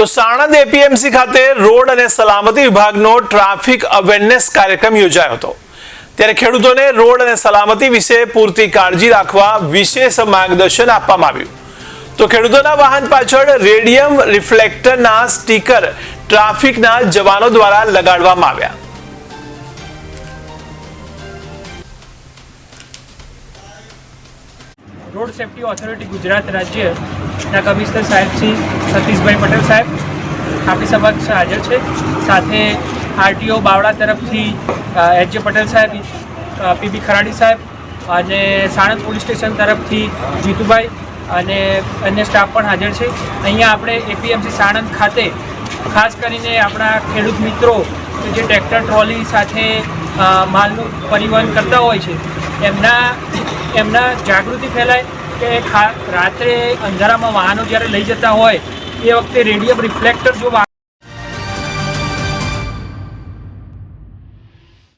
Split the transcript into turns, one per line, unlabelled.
તો સાણંદ એપીએમસી ખાતે રોડ અને સલામતી વિભાગનો ટ્રાફિક અવેરનેસ કાર્યક્રમ યોજાયો હતો. ત્યારે ખેડૂતોને રોડ અને સલામતી વિશે પૂરતી કાળજી રાખવા વિશેષ માર્ગદર્શન આપવામાં આવ્યું. તો ખેડૂતોના વાહન પાછળ રેડિયમ રિફ્લેક્ટરના સ્ટીકર ટ્રાફિકના જવાનો દ્વારા લગાડવામાં આવ્યા.
રોડ સેફ્ટી ઓથોરિટી ગુજરાત રાજ્યના કમિશનર સાહેબ શ્રી સતીશભાઈ પટેલ સાહેબ, આપણી સમક્ષ હાજર છે. સાથે આરટીઓ બાવળા તરફથી એચ પટેલ સાહેબ પીબી ખરાડી સાહેબ, અને સાણંદ પોલીસ સ્ટેશન તરફથી જીતુભાઈ, અને અન્ય સ્ટાફ પણ હાજર છે. અહીંયા આપણે એપીએમસી સાણંદ ખાતે, ખાસ કરીને આપણા ખેડૂત મિત્રો જે ટ્રેક્ટર ટ્રોલી સાથે માલનું પરિવહન કરતા હોય છે, એમના એમના જાગૃતિ ફેલાય કે રાત્રે અંધારામાં વાહનો જ્યારે લઈ જતા હોય એ વખતે રેડિયમ રિફ્લેક્ટર જો